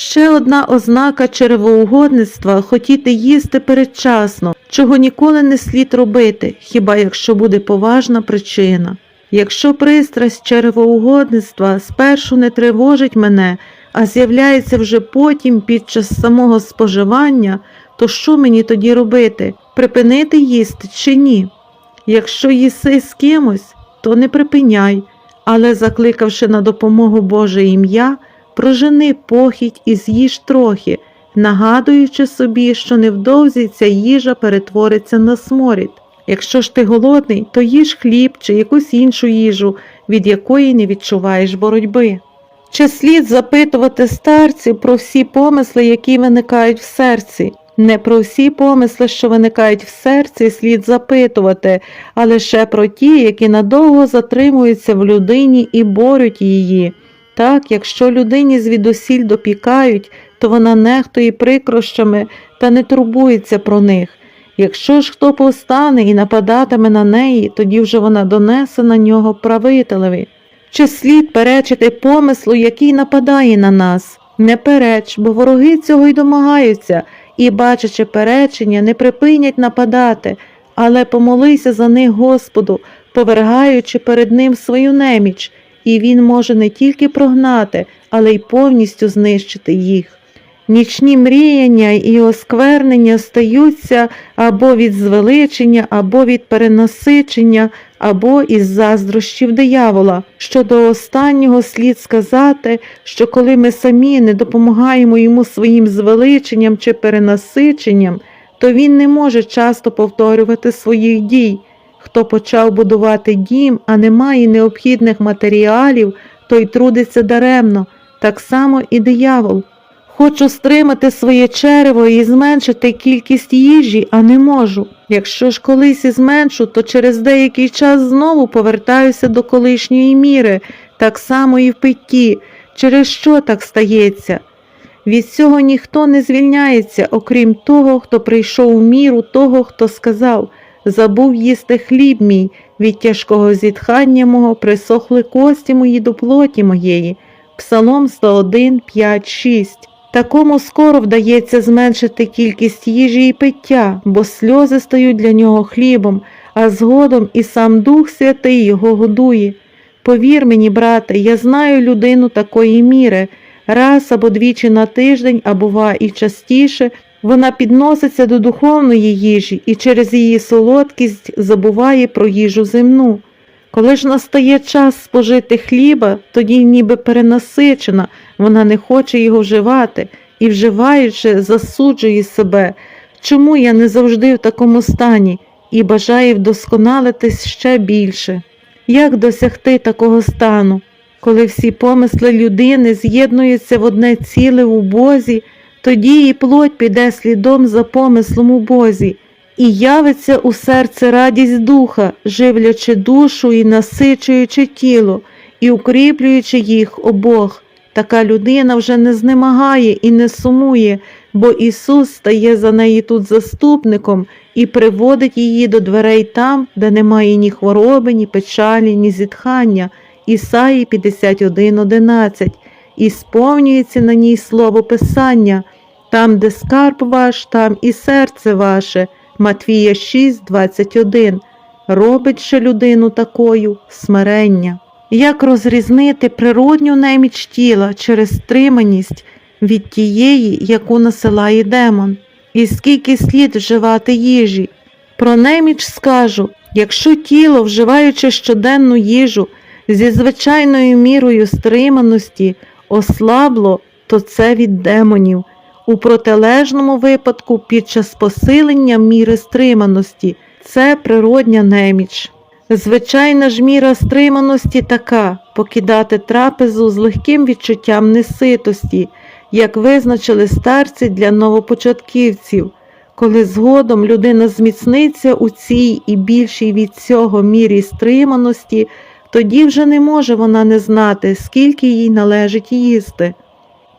Ще одна ознака черевоугодництва хотіти їсти передчасно, чого ніколи не слід робити, хіба якщо буде поважна причина. Якщо пристрасть черевоугодництва спершу не тривожить мене, а з'являється вже потім під час самого споживання, то що мені тоді робити? Припинити їсти чи ні? Якщо їси з кимось, то не припиняй, але, закликавши на допомогу Боже ім'я, прожени похідь і з'їж трохи, нагадуючи собі, що невдовзі ця їжа перетвориться на сморід. Якщо ж ти голодний, то їж хліб чи якусь іншу їжу, від якої не відчуваєш боротьби. Чи слід запитувати старців про всі помисли, які виникають в серці? Не про всі помисли, що виникають в серці, слід запитувати, а лише про ті, які надовго затримуються в людині і борють її. Так, якщо людині звідусіль допікають, то вона нехтує прикрощами та не турбується про них. Якщо ж хто повстане і нападатиме на неї, тоді вже вона донесе на нього правителеві. Чи слід перечити помислу, який нападає на нас? Не переч, бо вороги цього й домагаються, і, бачачи перечення, не припинять нападати, але помолися за них Господу, повергаючи перед ним свою неміч, і він може не тільки прогнати, але й повністю знищити їх. Нічні мріяння і осквернення стаються або від звеличення, або від перенасичення, або із заздрощів диявола. Щодо останнього слід сказати, що коли ми самі не допомагаємо йому своїм звеличенням чи перенасиченням, то він не може часто повторювати своїх дій. Хто почав будувати дім, а не має необхідних матеріалів, той трудиться даремно, так само і диявол. Хочу стримати своє черево і зменшити кількість їжі, а не можу. Якщо ж колись і зменшу, то через деякий час знову повертаюся до колишньої міри, так само і в питті. Через що так стається? Від цього ніхто не звільняється, окрім того, хто прийшов у міру того, хто сказав забув їсти хліб мій, від тяжкого зітхання мого присохли кості мої до плоті моєї. Псалом 101, 5, 6 Такому скоро вдається зменшити кількість їжі і пиття, бо сльози стають для нього хлібом, а згодом і сам Дух Святий його годує. Повір мені, брате, я знаю людину такої міри. Раз або двічі на тиждень, а бува і частіше, вона підноситься до духовної їжі і через її солодкість забуває про їжу земну. Коли ж настає час спожити хліба, тоді ніби перенасичена, вона не хоче його вживати і, вживаючи, засуджує себе. Чому я не завжди в такому стані і бажає вдосконалитись ще більше? Як досягти такого стану, коли всі помисли людини з'єднуються в одне ціле у Бозі, тоді і плоть піде слідом за помислом у Бозі, і явиться у серце радість духа, живлячи душу і насичуючи тіло, і укріплюючи їх обох. Така людина вже не знемагає і не сумує, бо Ісус стає за неї тут заступником і приводить її до дверей там, де немає ні хвороби, ні печалі, ні зітхання. Ісаї 51.11. І сповнюється на ній слово Писання, там, де скарб ваш, там і серце ваше. Матвія 6.21. Робить же людину такою смирення. Як розрізнити природню неміч тіла через стриманість від тієї, яку насилає демон, і скільки слід вживати їжі? Про неміч скажу, якщо тіло, вживаючи щоденну їжу зі звичайною мірою стриманості, ослабло, то це від демонів. У протилежному випадку, під час посилення міри стриманості, це природня неміч. Звичайна ж міра стриманості така покидати трапезу з легким відчуттям неситості, як визначили старці для новопочатківців. Коли згодом людина зміцниться у цій і більшій від цього мірі стриманості, тоді вже не може вона не знати, скільки їй належить їсти.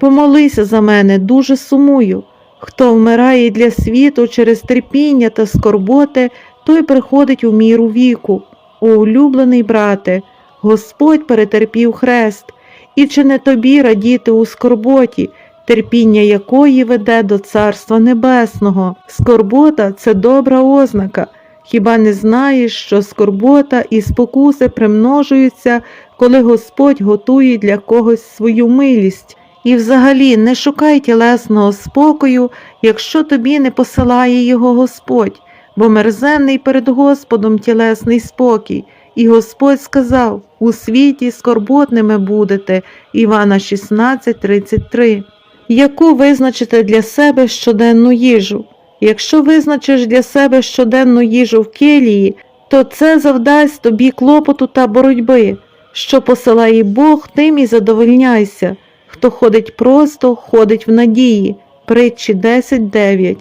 Помолися за мене, дуже сумую. Хто вмирає для світу через терпіння та скорботи, той приходить у міру віку. О, улюблений брате, Господь перетерпів хрест, і чи не тобі радіти у скорботі, терпіння якої веде до Царства Небесного. Скорбота це добра ознака. Хіба не знаєш, що скорбота і спокуси примножуються, коли Господь готує для когось свою милість? І взагалі не шукай тілесного спокою, якщо тобі не посилає його Господь, бо мерзенний перед Господом тілесний спокій. І Господь сказав: у світі скорботними будете. Івана 16:33. Яку визначити для себе щоденну їжу? Якщо визначиш для себе щоденну їжу в келії, то це завдасть тобі клопоту та боротьби. Що посилає Бог, тим і задовольняйся. Хто ходить просто, ходить в надії. Притчі 10.9.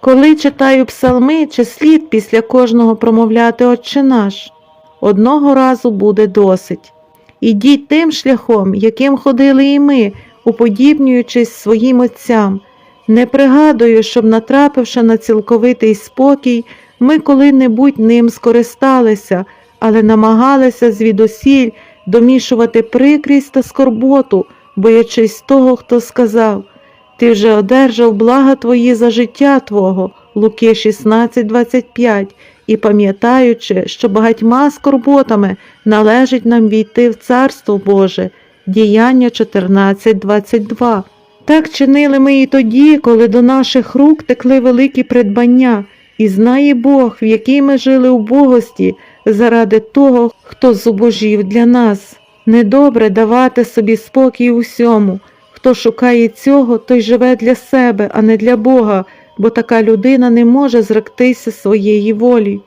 Коли читаю псалми, чи слід після кожного промовляти Отче наш? Одного разу буде досить. Ідіть тим шляхом, яким ходили і ми, уподібнюючись своїм отцям. Не пригадую, щоб, натрапивши на цілковитий спокій, ми коли-небудь ним скористалися, але намагалися звідусіль домішувати прикрість та скорботу, боячись того, хто сказав Ти вже одержав блага твої за життя Твого, Луки 16:25, і пам'ятаючи, що багатьма скорботами належить нам війти в Царство Боже, діяння 14:22. Так чинили ми і тоді, коли до наших рук текли великі придбання, і знає Бог, в якій ми жили у богості заради того, хто зубожів для нас. Недобре давати собі спокій усьому. Хто шукає цього, той живе для себе, а не для Бога, бо така людина не може зректися своєї волі.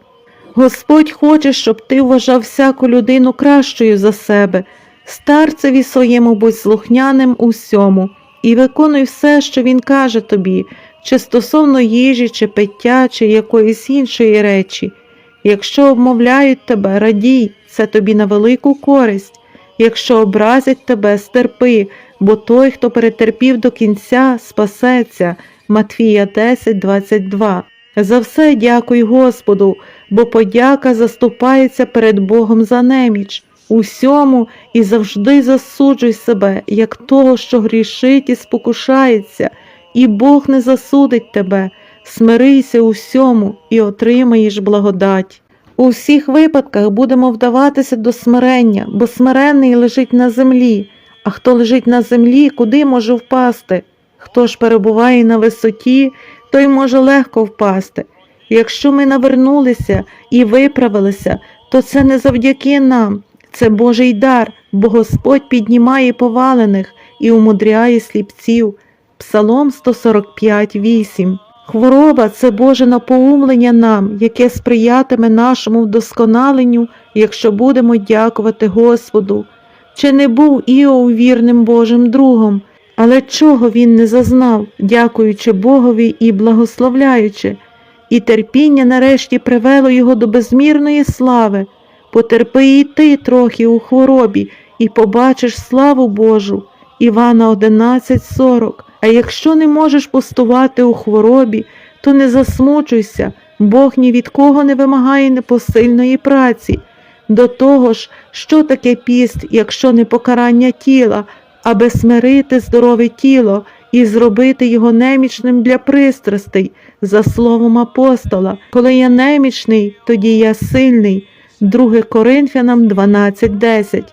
Господь хоче, щоб ти вважав всяку людину кращою за себе, старцеві своєму будь слухняним усьому, і виконуй все, що він каже тобі, чи стосовно їжі, чи пиття, чи якоїсь іншої речі. Якщо обмовляють тебе, радій, це тобі на велику користь. Якщо образять тебе, стерпи, бо той, хто перетерпів до кінця, спасеться. Матвія 10, 22. За все дякуй Господу, бо подяка заступається перед Богом за неміч. Усьому і завжди засуджуй себе, як того, що грішить і спокушається, і Бог не засудить тебе. Смирися усьому і отримаєш благодать. У всіх випадках будемо вдаватися до смирення, бо смиренний лежить на землі, а хто лежить на землі, куди може впасти? Хто ж перебуває на висоті, той може легко впасти. Якщо ми навернулися і виправилися, то це не завдяки нам, це Божий дар, бо Господь піднімає повалених і умудряє сліпців. Псалом 145, 8. Хвороба це Боже напоумлення нам, яке сприятиме нашому вдосконаленню, якщо будемо дякувати Господу. Чи не був Іов вірним Божим другом, але чого він не зазнав, дякуючи Богові і благословляючи, і терпіння нарешті привело його до безмірної слави. Потерпи і ти трохи у хворобі, і побачиш славу Божу. Івана 11:40. А якщо не можеш пустувати у хворобі, то не засмучуйся, Бог ні від кого не вимагає непосильної праці. До того ж, що таке піст, якщо не покарання тіла, аби смирити здорове тіло і зробити його немічним для пристрастей, за словом апостола, коли я немічний, тоді я сильний. 2 Коринфянам 12.10.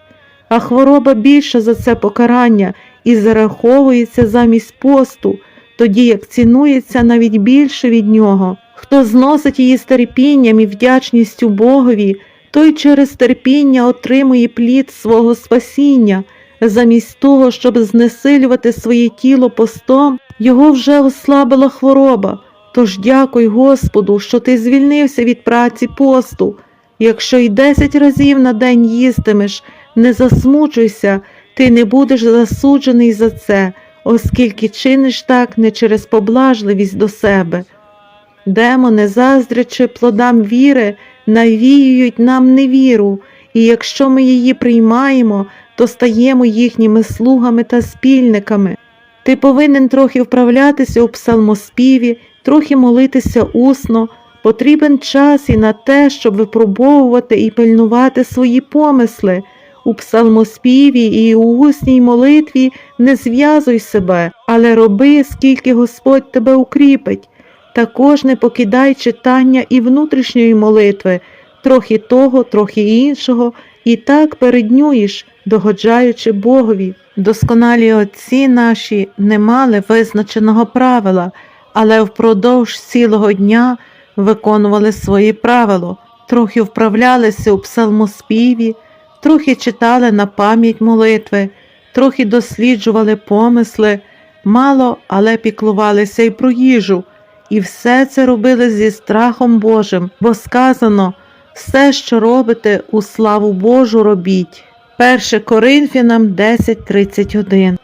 А хвороба більша за це покарання і зараховується замість посту, тоді як цінується навіть більше від нього. Хто зносить її з терпінням і вдячністю Богові, той через терпіння отримує плід свого спасіння, замість того, щоб знесилювати своє тіло постом, його вже ослабила хвороба. Тож дякуй Господу, що ти звільнився від праці посту. Якщо й десять разів на день їстимеш, не засмучуйся, ти не будеш засуджений за це, оскільки чиниш так не через поблажливість до себе. Демони, заздрячи плодам віри, навіюють нам невіру, і якщо ми її приймаємо, то стаємо їхніми слугами та спільниками. Ти повинен трохи вправлятися у псалмоспіві, трохи молитися усно. Потрібен час і на те, щоб випробовувати і пильнувати свої помисли. у псалмоспіві і у усній молитві не зв'язуй себе, але роби, скільки Господь тебе укріпить. Також не покидай читання і внутрішньої молитви, трохи того, трохи іншого, і так переднюєш, догоджаючи Богові. Досконалі отці наші не мали визначеного правила, але впродовж цілого дня виконували свої правило, трохи вправлялися у псалмоспіві, трохи читали на пам'ять молитви, трохи досліджували помисли, мало, але піклувалися й про їжу. І все це робили зі страхом Божим, бо сказано все, що робите, у славу Божу робіть. 1 Коринфянам 10.31